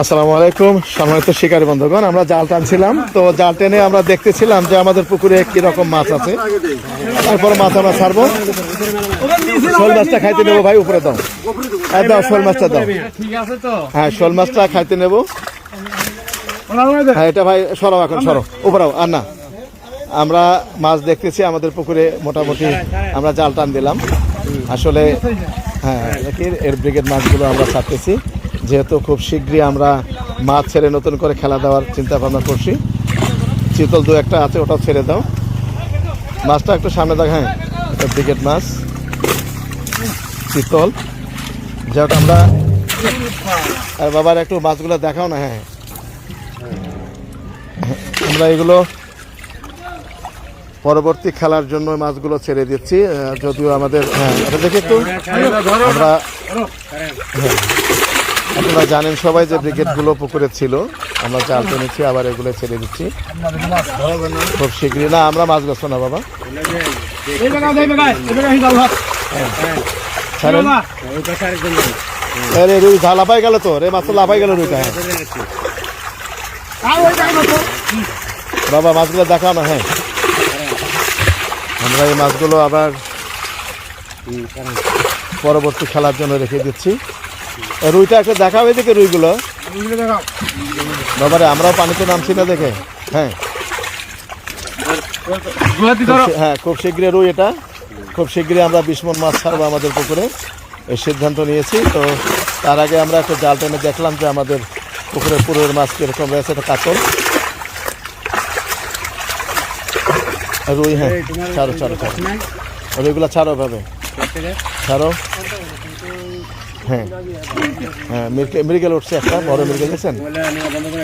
আসসালামু আলাইকুম, সম্মানিত শিকারী বন্ধুগণ, আমরা জাল টানছিলাম। তো জাল টেনে আমরা দেখতেছিলাম যে আমাদের পুকুরে কি রকম মাছ আছে। তারপর মাছ আমরা ছাড়বো। শোল মাছটা খাইতে নেব ভাই, উপরে দাও। হ্যাঁ দাও, শোল মাছটা দাও। হ্যাঁ শোল মাছটা খাইতে নেব। হ্যাঁ এটা ভাই সরাও এখন, সরো। উপরাও আর না। আমরা মাছ দেখতেছি, আমাদের পুকুরে মোটামুটি আমরা জাল টান দিলাম। আসলে হ্যাঁ এর ব্রিগেড মাছগুলো আমরা ছাড়তেছি। যেহেতু খুব শীঘ্রই আমরা মাছ ছেড়ে নতুন করে খেলা দেওয়ার চিন্তা ভাবনা করছি। চিতল দু একটা আছে ওটাও ছেড়ে দাও। মাছটা একটু সামনে দেখ হ্যাঁ ব্রিগেড মাছ। চিতল। যেটা আমরা আর বাবার একটু মাছগুলো দেখাও না হ্যাঁ আমরা এগুলো পরবর্তী খেলার জন্য মাছগুলো ছেড়ে দিচ্ছি যদিও আমাদের হ্যাঁ এটা দেখে একটু। আমরা হ্যাঁ, আপনারা জানেন সবাই যে ব্রিগেডগুলো পুকুরে ছিল, আমরা জাল টেনেছি, আবার এগুলো ছেড়ে দিচ্ছি। খুব শীঘ্রই। না, আমরা মাছ বেছো না, বাবা। আরে, রুই ঝা লাফাই গেল তো। রে, মাছ লাফাই গেল রুইটা হ্যাঁ। বাবা, মাছগুলো দেখাও না হ্যাঁ। আমরা এই মাছগুলো আবার পরবর্তী খেলার জন্য রেখে দিচ্ছি। রুইটা একটু দেখাও এদিকে রুইগুলো। বাবারে আমরাও পানিতে নামছি না দেখে। হ্যাঁ। হ্যাঁ খুব শীঘ্রই রুই এটা। খুব শীঘ্রই আমরা বিস্মন মাছ ছাড়বো আমাদের পুকুরে। এই সিদ্ধান্ত নিয়েছি। তো তার আগে আমরা একটু জাল টেনে দেখলাম যে আমাদের পুকুরে পুরের মাছ কীরকম রয়েছে এটা কাতল রুই হ্যাঁ ছাড়ো ছাড়ো ছাড়ো। রুইগুলো ছাড়ো ভাবে। ছাড়ো। হ্যাঁ। হ্যাঁ মৃগেল- উঠছে একটা, বড় মৃগেল, দেখছেন?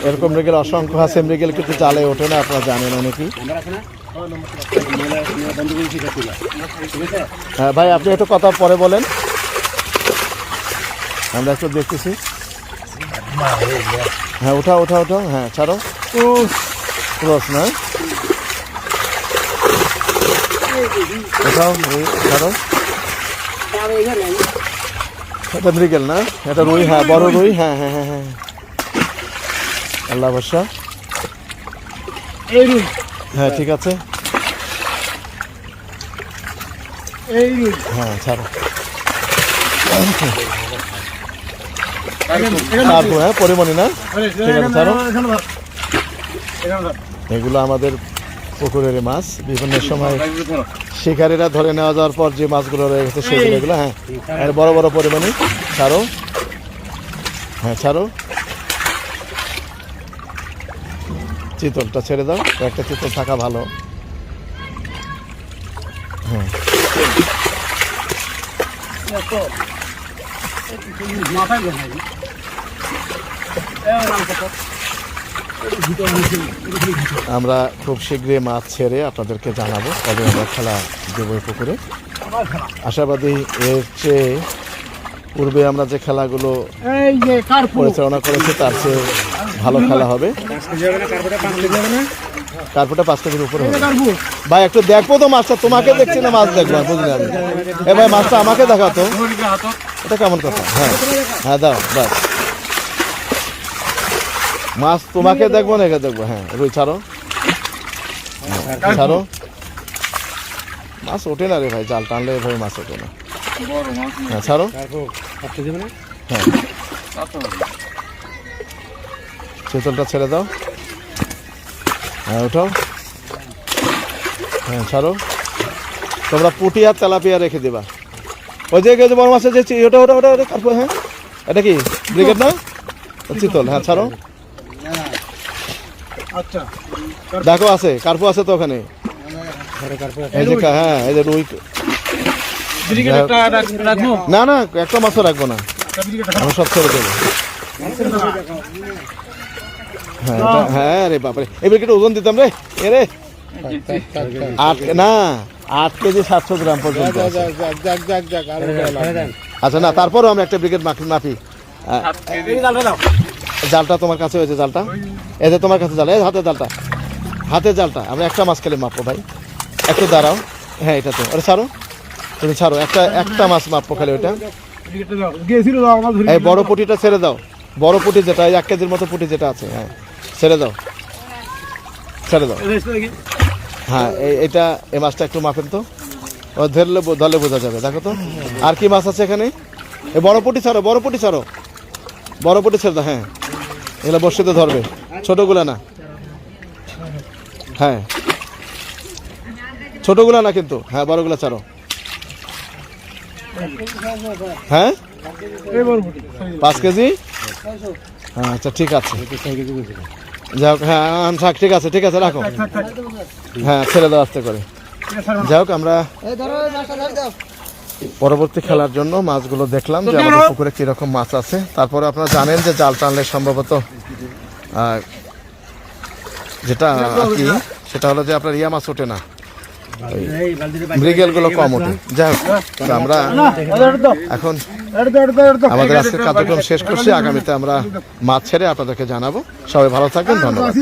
এরকম মৃগেল অসংখ্য আছে, মৃগেল কিন্তু জালে ওঠে না, আপনারা জানেন অনেকেই। হ্যাঁ ভাই, আপনি একটু কথা পরে বলেন। আমরা একটু দেখতেছি। হ্যাঁ উঠাও উঠাও উঠাও। হ্যাঁ ছাড়ো। ক্রস না উঠাও ছাড়ো এটা মৃগেল না? এটা রুই হ্যাঁ বড় রুই হ্যাঁ হ্যাঁ হ্যাঁ হ্যাঁ। আল্লাহ বর্ষা এই রুই। হ্যাঁ ঠিক আছে। এই রুই। হ্যাঁ ছাড়ো। হ্যাঁ পরিমণি না? ঠিক আছে, ছাড়ো। এগুলো আমাদের পুকুরের মাছ বিভিন্ন সময় শিকারীরা ধরে নেওয়া যাওয়ার পর যে মাছগুলো রয়ে গেছে সেগুলো হ্যাঁ আর বড় বড় পরিমাণে। ছাড়ো। হ্যাঁ ছাড়ো। চিতলটা ছেড়ে দাও একটা চিতল থাকা ভালো। হ্যাঁ। মাথায় আমরা খুব শীঘ্রই মাছ ছেড়ে আপনাদেরকে জানাব তবে আমরা খেলা দেবো পুকুরে। আশাবাদী এর চেয়ে পূর্বে আমরা যে খেলাগুলো পরিচালনা করেছি তার চেয়ে ভালো খেলা হবে। কার্পেটে পাঁচ কেজির উপরে ভাই একটু দেখব তো মাছটা তোমাকে দেখছি না মাছ দেখব বুঝলি আমি এ ভাই মাছটা আমাকে দেখাতো এটা কেমন কথা? হ্যাঁ। হ্যাঁ দাও বাস মাছ তোমাকে দেখব না একে দেখব হ্যাঁ। রুই ছাড়ো। ছাড়ো। মাছ ওঠে না রে ভাই জাল টানলে এভাবে মাছ ওঠে না। হ্যাঁ ছাড়ো। হ্যাঁ। চেতলটা ছেড়ে দাও। হ্যাঁ ওঠাও হ্যাঁ ছাড়ো। তোমরা পুটি আর তেলাপিয়া রেখে দিবা। ওই যে যে বড় মাছের যে ওটা ওটা ওটা ওটা কাটবো হ্যাঁ। এটা কি? ব্রিগেড না। চিতল হ্যাঁ ছাড়ো। আচ্ছা। দেখো আছে কার্পু আছে তো ওখানে। এই যে হ্যাঁ এই যে রুই ব্রিগেড না না একটা মাছও রাখব না। একটা আমি সব ছেড়ে দেবো। হ্যাঁ হ্যাঁ রে বাপরে। এবার একটু ওজন দিতাম রে। এ রে। আট না আট কেজি সাতশো গ্রাম পর্যন্ত আচ্ছা না তারপরও আমরা একটা ব্রিগেড মাপি মাপি হ্যাঁ, এই জালটা তোমার কাছে হয়েছে জালটা। এই যে তোমার কাছে জাল, এই হাতে জালটা। হাতে জালটা, আমরা একটা মাছ খেলে মাপবো ভাই। একটু দাঁড়াও। হ্যাঁ এটা তো। আরে ছাড়ো। তুমি ছাড়ো। একটা একটা মাছ মাপবো খালি ওইটা। এই বড় পটিটা ছেড়ে দাও। বড় পুঁটি যেটা এক কেজির মতো পুঁটি যেটা আছে হ্যাঁ। ছেড়ে দাও। ছেড়ে দাও। হ্যাঁ এটা এই মাছটা একটু মাপেন তো। ও, ধরলে ধরলে বোঝা যাবে। দেখো তো। আর কি মাছ আছে এখানে? এই বড় পুঁটি ছাড়ো, বড় পুঁটি ছাড়ো। বড় পুঁটি ছেড়ে দাও হ্যাঁ। এগুলো বসিতে ধরবে। ছোটগুলা না। হ্যাঁ। ছোটগুলা না কিন্তু। হ্যাঁ বড়গুলা ছাড়ো। হ্যাঁ? পাঁচ কেজি? হ্যাঁ আচ্ছা ঠিক আছে। যাই হোক হ্যাঁ থাক ঠিক আছে ঠিক আছে, রাখো। হ্যাঁ ছেড়ে দাও আস্তে করে। যাই হোক, আমরা পরবর্তী খেলার জন্য মাছগুলো দেখলাম যে আমাদের পুকুরে কীরকম মাছ আছে। তারপরে আপনারা জানেন যে জাল টানলে সম্ভবত যেটা আর কি সেটা হলো যে আপনার ইয়া মাছ ওঠে না। মৃগেলগুলো কম ওঠে। যাই হোক আমরা এখন আমাদের আজকের কার্যক্রম শেষ করছি। আগামীতে আমরা মাছ ছেড়ে আপনাদেরকে জানাব। সবাই ভালো থাকবেন ধন্যবাদ।